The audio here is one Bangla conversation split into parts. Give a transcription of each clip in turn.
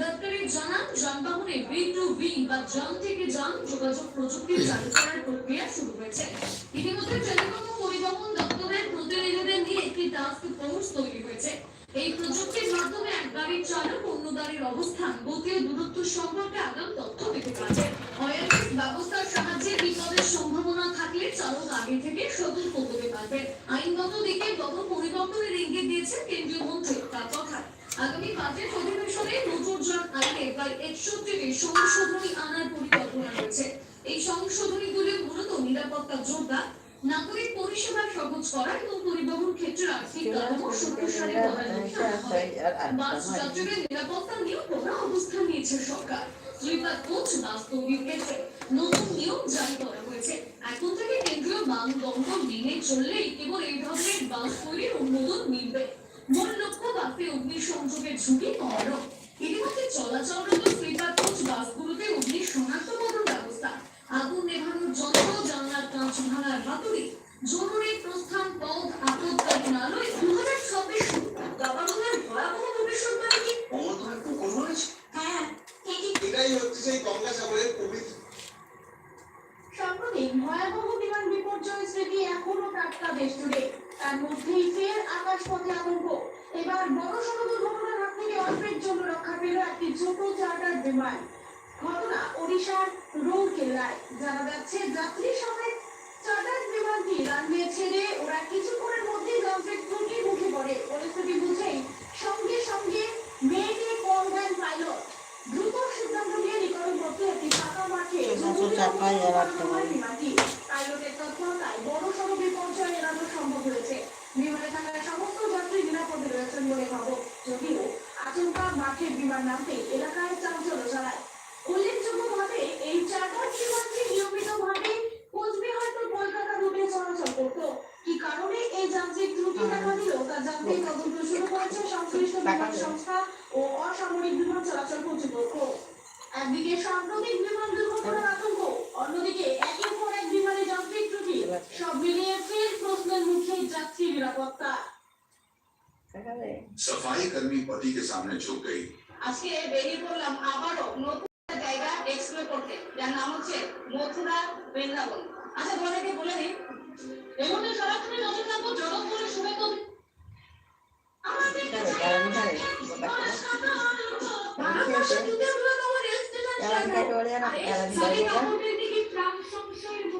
গডকারি জানান, যানবাহনে বি টু বি বা যান থেকে যান যোগাযোগ প্রযুক্তি চালু করার প্রক্রিয়া শুরু হয়েছে। ইতিমধ্যে টেলিকম পরিবহন দপ্তরের প্রতিনিধিদের নিয়ে একটি টাস্ক ফোর্স তৈরি হয়েছে। এই প্রযুক্তির মাধ্যমে এক গাড়ির চালক অন্য গাড়ির অবস্থান গতি ও দূরত্ব সম্পর্কে আগাম তথ্য দিতে পারবে। ওয়্যারলেস ব্যবস্থার সাহায্যে বিপদের সম্ভাবনা থাকলে চালক আগে থেকে সতর্ক হতে পারবে। আইনগত দিকে বড় পরিবর্তনের ইঙ্গিত দিয়েছে কেন্দ্রীয় মন্ত্রী। প্রায় একষট্টিটি সংশোধনী আনার পরিকল্পনা রয়েছে। এই সংশোধনীগুলি মূলত নিরাপত্তা জোরদার, নাগরিক পরিষেবা সহজ করা এবং পরিবহন ক্ষেত্রে আর্থিক কাঠামো শক্তিশালী বাস যাত্রীদের নিরাপত্তা নিয়েও কড়া অবস্থান নিয়েছে সরকার। স্লিপার কোচ বাস তৈরির ক্ষেত্রে নতুন নিয়ম জারি করা হয়েছে। এখন থেকে কেন্দ্রীয় মানদণ্ড মেনে চললেই কেবল এই ধরনের বাস তৈরির অনুমোদন মিলবে। মূল লক্ষ্য বাসে অগ্নিসংযোগের ঝুঁকি কমানো। ইতিমধ্যে চলাচলরত স্লিপার কোচ বাসগুলোতে অগ্নি শনাক্তকরণ ব্যবস্থা। আগুন নেভানোর যন্ত্র, জানলার কাঁচ, ভাঙার হাতুড়ি জরুরি তার আকাশ পথে আতঙ্ক এবার বড় সড় দুর্ঘটনার হাত থেকে অল্পের জন্য রক্ষা পেল একটি ছোট চার্টার বিমান। ঘটনা ওড়িশার রৌরকেল্লায় জানা যাচ্ছে, যাত্রী সমেত চার্টার বিমানটি রানওয়ে ছেড়ে ওরা কিছুক্ষণের মধ্যেই যন্ত্রের ত্রুটির মুখে পড়ে। পরিস্থিতি বুঝেই সঙ্গে সঙ্গে মেয়েকে কল দেন পাইলট দ্রুত সিদ্ধান্ত নিয়ে নিকটবর্তী একটি ফাঁকা মাঠে মাত্র চাপায় আর একটা বাড়ি। বিমানটি পাইলটের তৎপরতায় বড় সড় বিপর্যয় এড়ানো সম্ভব হয়েছে বিমানে থাকা সমস্ত যাত্রী নিরাপদে রয়েছেন বলে খবর যদিও আচমকা মাঠে বিমান নামতে এলাকায় চাঞ্চল্য ছড়ায় উল্লেখযোগ্যভাবে এই চার্টার বিমানটি নিয়মিতভাবে কোচবিহার টু কলকাতা রুটে চলাচল করত। কি কারণে? এই যান্ত্রিক ত্রুটি দেখা দিল। তা জানতে তদন্ত শুরু করেছে সংশ্লিষ্ট বিমান সংস্থা ও অসামরিক বিমান চলাচল কর্তৃপক্ষ। একদিকে সাম্প্রতিক বিমান দুর্ঘটনার আতঙ্ক অন্যদিকে একের পর এক বিমানে যান্ত্রিক ত্রুটি সব মিলিয়ে ফের প্রশ্নের মুখে যাত্রী নিরাপত্তা सफाई कर्मी पति के सामने झुक गई আজকে বেরিয়ে পড়লাম আবারও নতুন একটা জায়গা এক্সপ্লোর করতে যার নাম হচ্ছে মথুরা বৃন্দাবন আচ্ছা তোমাদেরকে বলে দিই এর মধ্যে সরাসরি নজর রাখবো জগৎপুরের সুবেদ আমাদের কাছে ভারতবর্ষের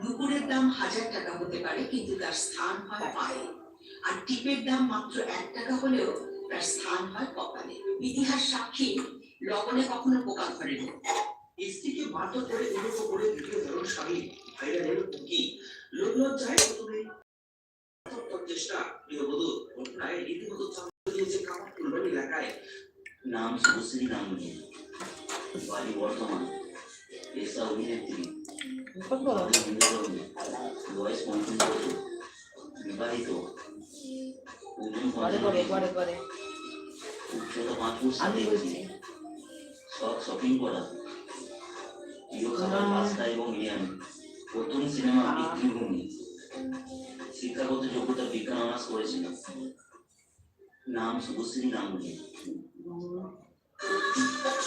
নুপুরের দাম হাজার টাকা হতে পারে কিন্তু তার স্থান হয় পায়ে। আর টিপের দাম মাত্র এক টাকা হলেও তার স্থান হয় কপালে। ইতিহাস সাক্ষী লবণে কখনো পোকা ধরেনি। স্ত্রীকে মারধর করে দুটো করে দ্বিতীয় ধরন স্বামী ভাইরা হলো কি লোক লজ্জায় প্রথমে চেষ্টা গৃহবধূ ঘটনায় রীতিমতো চাপ দিয়েছে কামার ফুলবাড়ি এলাকায়। নাম শুভশ্রী নামনি বাড়ি বর্ধমান পেশা অভিনেত্রী প্রথম সিনেমা বিক্রিভূমি শিক্ষাগত যোগ্যতা বিজ্ঞান অনার্স করেছিলেন নাম শুভশ্রী নামনি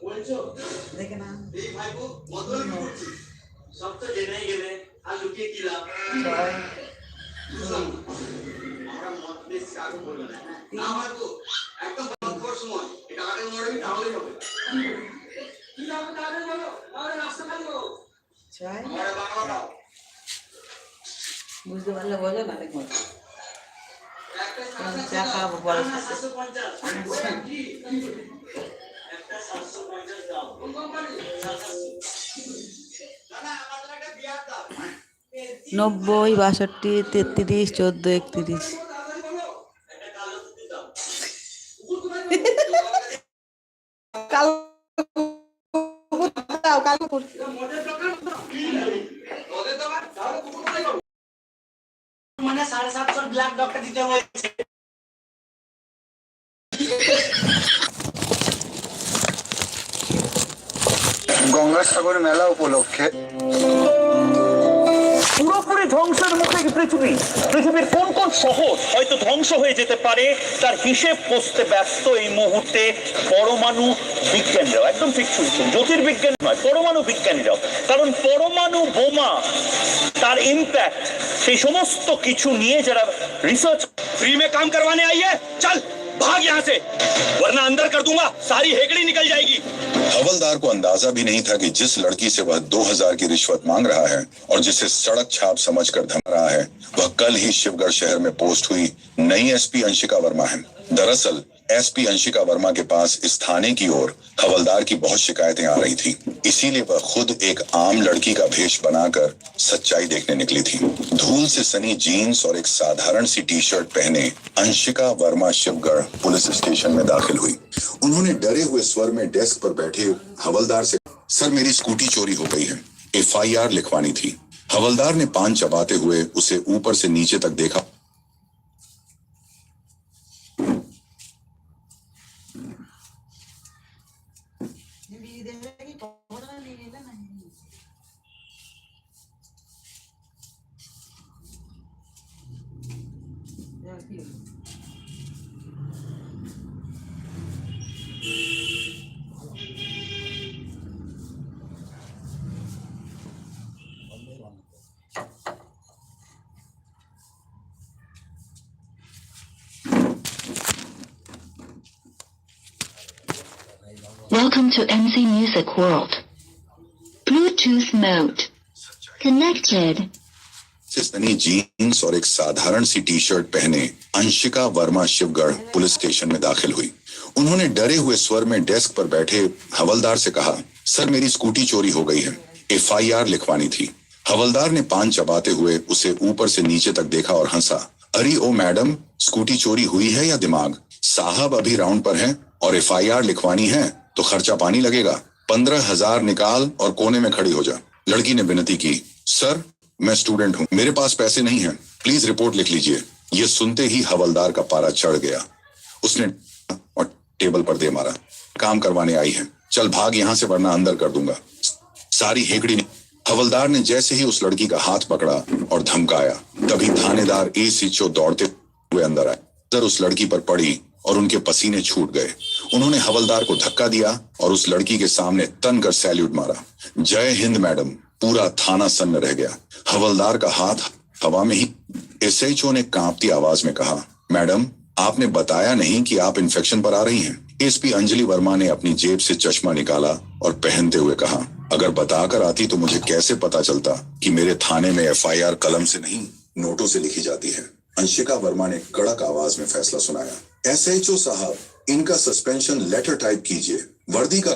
দেখে না। সব তো জেনেই গেলে। আর লুকিয়ে কি লাভ? ছয় বুঝলাম। না। আমরা মদ বেশ কাকু বলবে না। না আমার তো একদম বাদ সময়। এই টাকাটা মোটামুটি তাহলেই হবে। কি লাগবে তাহলে বলো? তাহলে রাস্তা খালি করো। চাই আমার বাংলা দাও। বুঝতে পারলে বোঝো না। দেখো চা খাব পরে নব্বই বাষট্টি তেত্রিশ চোদ্দ একত্রিশ? মানে সাড়ে সাতশো টাকা দিতে হয়েছে বিদ্যাসাগর মেলা উপলক্ষে। পুরোপুরি ধ্বংসের মুখে পৃথিবী। পৃথিবীর কোন কোন শহর হয়তো ধ্বংস হয়ে যেতে পারে তার হিসেব কষতে ব্যস্ত এই মুহূর্তে পরমাণু বিজ্ঞানীরাও। একদম ঠিক শুনছেন জ্যোতির্বিজ্ঞান নয় পরমাণু বিজ্ঞানীরাও। কারণ পরমাণু বোমা তার ইম্প্যাক্ট সেই সমস্ত কিছু নিয়ে যারা রিসার্চ ফ্রি মে কাম করবানে আইয়ে চল। भाग यहाँ से, वरना अंदर कर दूँगा, सारी हेकड़ी निकल जाएगी। हवलदार को अंदाज़ा भी नहीं था कि जिस लड़की से वह 2000 की रिश्वत मांग रहा है और जिसे सड़क छाप समझकर धम रहा है, वह कल ही शिवगढ़ शहर में पोस्ट हुई नई एसपी अंशिका वर्मा है। दरअसल एसपी अंशिका वर्मा के पास इस थाने की ओर हवलदार की बहुत शिकायतें आ रही थी। इसीलिए वह खुद एक आम लड़की का भेष बनाकर सच्चाई देखने निकली थी। धूल से सनी जीन्स और एक साधारण सी टी शर्ट पहने अंशिका वर्मा शिवगढ़ पुलिस स्टेशन में दाखिल हुई। उन्होंने डरे हुए स्वर में डेस्क पर बैठे हवलदार से, सर, मेरी स्कूटी चोरी हो गई है। एफआईआर लिखवानी थी। हवलदार ने पान चबाते हुए उसे ऊपर से नीचे तक देखा। Welcome to MC Music World. Bluetooth mode. Connected. Skinny jeans और एक साधारण सी टी शर्ट पहने अंशिका वर्मा शिवगढ़ पुलिस स्टेशन में दाखिल हुई उन्होंने डरे हुए स्वर में डेस्क पर बैठे हवलदार से कहा, सर, मेरी स्कूटी चोरी हो गई है एफआईआर लिखवानी थी हवलदार ने पान चबाते हुए उसे ऊपर से नीचे तक देखा और हंसा अरे, ओ मैडम, स्कूटी चोरी हुई है या दिमाग साहब अभी राउंड पर हैं और एफआईआर लिखवानी है तो खर्चा पानी लगेगा। पंद्रह हज़ार निकाल और कोने में खड़ी हो जा। लड़की ने विनती की, सर, मैं स्टूडेंट हूँ, मेरे पास पैसे नहीं हैं। प्लीज़ रिपोर्ट लिख लीजिए। ये सुनते ही हवलदार का पारा चढ़ गया। उसने और टेबल पर दे मारा। काम करवाने आई है। चल भाग यहाँ से, वरना अंदर कर दूँगा। सारी हेकड़ी हवलदार ने जैसे ही उस लड़की का हाथ पकड़ा और धमकाया, तभी थानेदार ए सीचो दौड़ते हुए अंदर आए। उस लड़की पर पड़ी और उनके पसीने छूट गए। उन्होंने हवलदार को धक्का दिया और उस लड़की के सामने तन कर सैल्यूट मारा। जय हिंद, मैडम। पूरा थाना सन्न रह गया। हवलदार का हाथ हवा में ही एसएचओ ने कांपती आवाज़ में कहा, मैडम, आपने बताया नहीं कि आप इन्फेक्शन पर आ रही हैं? एसपी अंजलि वर्मा ने अपनी जेब से चश्मा निकाला और पहनते हुए कहा, अगर बताकर आती तो मुझे कैसे पता चलता कि मेरे थाने में एफआईआर कलम से नहीं, नोटों से लिखी जाती है? अंशिका वर्मा ने कड़क आवाज़ में फैसला सुनाया। एसएचओ साहब इनका सस्पेंशन लेटर टाइप कीजिए। वर्दी का